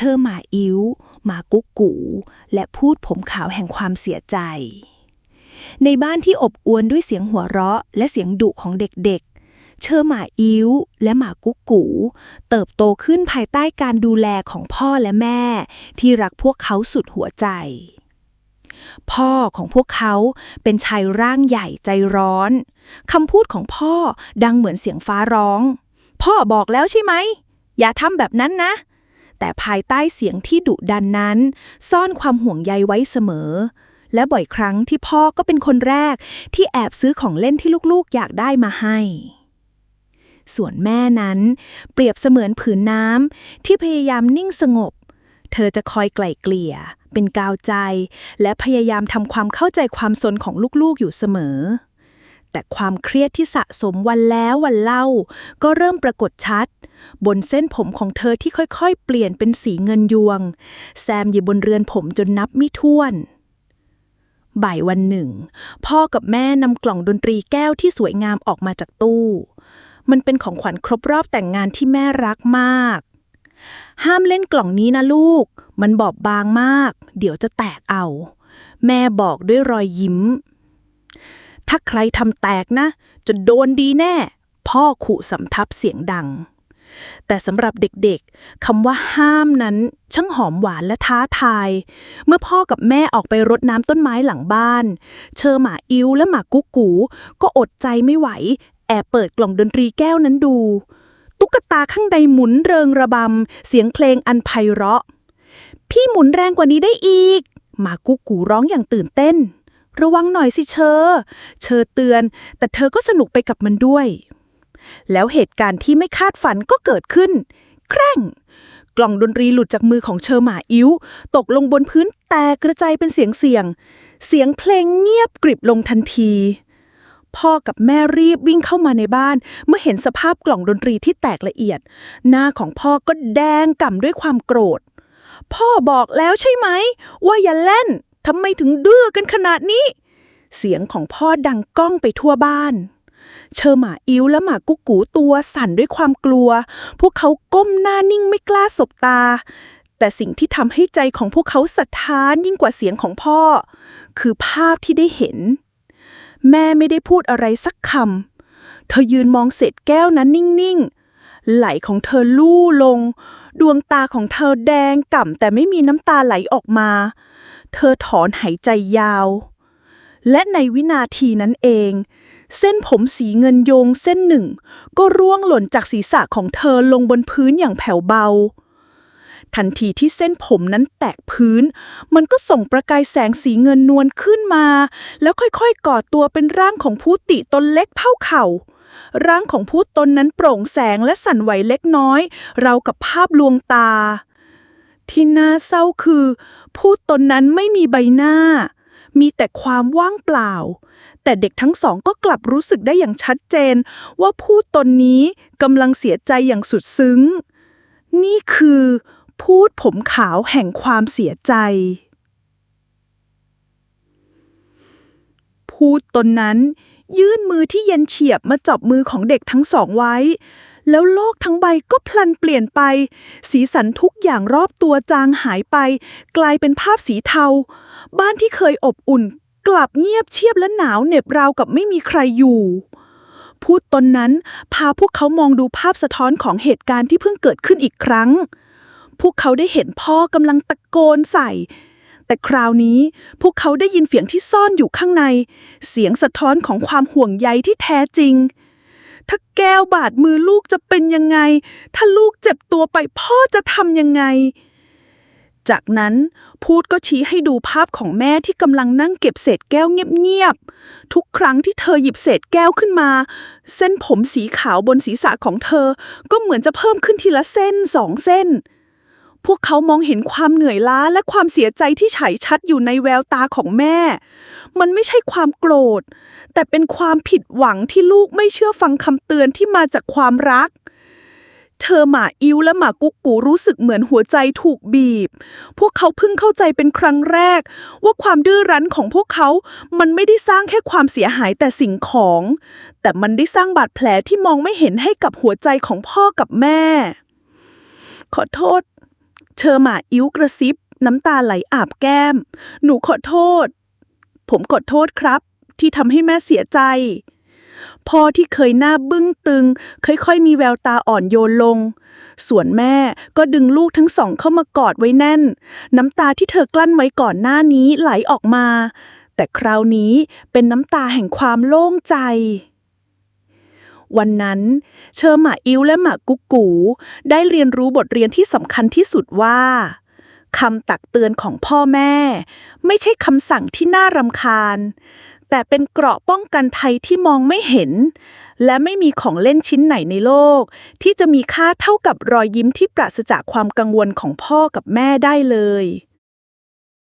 ชอร์หมาอิ้วหมากุ๊กกู และพูดผมขาวแห่งความเสียใจ ในบ้านที่อบอวลด้วยเสียงหัวเราะ และเสียงดุของเด็กๆ เชอร์หมาอิ้วและหมากุ๊กกู เติบโตขึ้นภายใต้การดูแลของพ่อและแม่ ที่รักพวกเขาสุดหัวใจพ่อของพวกเขาเป็นชายร่างใหญ่ใจร้อน คำพูดของพ่อดังเหมือนเสียงฟ้าร้อง พ่อบอกแล้วใช่ไหม อย่าทำแบบนั้นนะ แต่ภายใต้เสียงที่ดุดันนั้น ซ่อนความห่วงใยไว้เสมอ และบ่อยครั้งที่พ่อก็เป็นคนแรกที่แอบซื้อของเล่นที่ลูกๆอยากได้มาให้ ส่วนแม่นั้น เปรียบเสมือนผืนน้ำที่พยายามนิ่งสงบ เธอจะคอยไกล่เกลี่ย เป็นกาวใจ และพยายามทำความเข้าใจความสนของลูกๆอยู่เสมอ แต่ความเครียดที่สะสมวันแล้ววันเล่า ก็เริ่มปรากฏชัด บนเส้นผมของเธอที่ค่อยๆ เปลี่ยนเป็นสีเงินยวง แซมอยู่บนเรือนผมจนนับไม่ถ้วน บ่ายวันหนึ่ง พ่อกับแม่นำกล่องดนตรีแก้วที่สวยงามออกมาจากตู้ มันเป็นของขวัญครบรอบแต่งงานที่แม่รักมาก ห้ามเล่นกล่องนี้นะลูก มันบอบบางมาก เดี๋ยวจะแตกเอา แม่บอกด้วยรอยยิ้ม ถ้าใครทำแตกนะ จะโดนดีแน่ พ่อขู่สำทับเสียงดัง แต่สำหรับเด็กๆคำว่าห้ามนั้นช่างหอมหวานและท้าทาย เมื่อพ่อกับแม่ออกไปรดน้ำต้นไม้หลังบ้าน เชอหมาอิ้วและหมากุ๊กกู ก็อดใจไม่ไหว แอบเปิดกล่องดนตรีแก้วนั้นดู ตุ๊กตาข้างในหมุนเริงระบำ เสียงเพลงอันไพเราะ พี่หมุนแรงกว่านี้ได้อีก หมากุ๊กกูร้องอย่างตื่นเต้น ระวังหน่อยสิเชอ เชอเตือน แต่เธอก็สนุกไปกับมันด้วย แล้วเหตุการณ์ที่ไม่คาดฝันก็เกิดขึ้น แคร่ง กล่องดนตรีหลุดจากมือของเชอหมาอิ้ว ตกลงบนพื้นแตกกระจายเป็นเสียงเสียง เสียงเพลงเงียบกริบลงทันที พ่อกับแม่รีบวิ่งเข้ามาในบ้าน เมื่อเห็นสภาพกล่องดนตรีที่แตกละเอียด หน้าของพ่อก็แดงก่ำด้วยความโกรธ พ่อบอกแล้วใช่ไหม ว่าอย่าเล่น ทำไมถึงดื้อกันขนาดนี้ เสียงของพ่อดังก้องไปทั่วบ้าน เชอหมาอิ้วและหมากุ๊กกูตัวสั่นด้วยความกลัว พวกเขาก้มหน้านิ่งไม่กล้าสบตา แต่สิ่งที่ทำให้ใจของพวกเขาสะท้านยิ่งกว่าเสียงของพ่อ คือภาพที่ได้เห็น แม่ไม่ได้พูดอะไรสักคำเธอยืนมองเศษแก้วนั้นนิ่งๆไหลของเธอลู่ลง ดวงตาของเธอแดงก่ำแต่ไม่มีน้ำตาไหลออกมา เธอถอนหายใจยาว และในวินาทีนั้นเอง เส้นผมสีเงินโยงเส้นหนึ่ง ก็ร่วงหล่นจากศีรษะของเธอลงบนพื้นอย่างแผ่วเบา ทันทีที่เส้นผมนั้นแตกพื้น มันก็ส่งประกายแสงสีเงินนวลขึ้นมา แล้วค่อยๆก่อตัวเป็นร่างของผู้ติตนเล็กเท่าเข่าร่างของผู้ตนนั้นโปร่งแสงและสั่นไหวเล็กน้อย เรากับภาพลวงตา ที่น่าเศร้าคือผู้ตนนั้นไม่มีใบหน้า มีแต่ความว่างเปล่า แต่เด็กทั้งสองก็กลับรู้สึกได้อย่างชัดเจน ว่าผู้ตนนี้กำลังเสียใจอย่างสุดซึ้ง นี่คือ พูดผมขาวแห่งความเสียใจ พูดตนนั้นยื่นมือที่เย็นเฉียบมาจับมือของเด็กทั้งสองไว้ แล้วโลกทั้งใบก็พลันเปลี่ยนไป สีสันทุกอย่างรอบตัวจางหายไป กลายเป็นภาพสีเทา บ้านที่เคยอบอุ่น กลับเงียบเชียบและหนาวเหน็บราวกับไม่มีใครอยู่พูดตนนั้นพาพวกเขามองดูภาพสะท้อนของเหตุการณ์ที่เพิ่งเกิดขึ้นอีกครั้ง พวกเขาได้เห็นพ่อกำลังตะโกนใส่ แต่คราวนี้พวกเขาได้ยินเสียงที่ซ่อนอยู่ข้างใน เสียงสะท้อนของความห่วงใยที่แท้จริง ถ้าแก้วบาดมือลูกจะเป็นยังไง ถ้าลูกเจ็บตัวไปพ่อจะทำยังไง จากนั้นพูดก็ชี้ให้ดูภาพของแม่ที่กำลังนั่งเก็บเศษแก้วเงียบๆ ทุกครั้งที่เธอหยิบเศษแก้วขึ้นมา เส้นผมสีขาวบนศีรษะของเธอก็เหมือนจะเพิ่มขึ้นทีละเส้นสองเส้น พวกเขามองเห็นความเหนื่อยล้าและความเสียใจที่ฉายชัดอยู่ในแววตาของแม่ มันไม่ใช่ความโกรธ แต่เป็นความผิดหวังที่ลูกไม่เชื่อฟังคำเตือนที่มาจากความรัก เธอหมาอิวและหมากุ๊กกูรู้สึกเหมือนหัวใจถูกบีบ พวกเขาเพิ่งเข้าใจเป็นครั้งแรก ว่าความดื้อรั้นของพวกเขา มันไม่ได้สร้างแค่ความเสียหายแต่สิ่งของ แต่มันได้สร้างบาดแผลที่มองไม่เห็นให้กับหัวใจของพ่อกับแม่ขอโทษ เชอหมาอิ้วกระซิบ น้ำตาไหลอาบแก้ม หนูขอโทษ ผมขอโทษครับ ที่ทำให้แม่เสียใจ พ่อที่เคยหน้าบึ้งตึง ค่อยๆมีแววตาอ่อนโยนลง ส่วนแม่ก็ดึงลูกทั้งสองเข้ามากอดไว้แน่น น้ำตาที่เธอกลั้นไว้ก่อนหน้านี้ไหลออกมา แต่คราวนี้เป็นน้ำตาแห่งความโล่งใจ วันนั้นเชอหมาอิ้วและหมากุ๊กกู ได้เรียนรู้บทเรียนที่สำคัญที่สุดว่าคำตักเตือนของพ่อแม่ ไม่ใช่คำสั่งที่น่ารำคาญ แต่เป็นเกราะป้องกันภัยที่มองไม่เห็น และไม่มีของเล่นชิ้นไหนในโลก ที่จะมีค่าเท่ากับรอยยิ้มที่ปราศจากความกังวลของพ่อกับแม่ได้เลย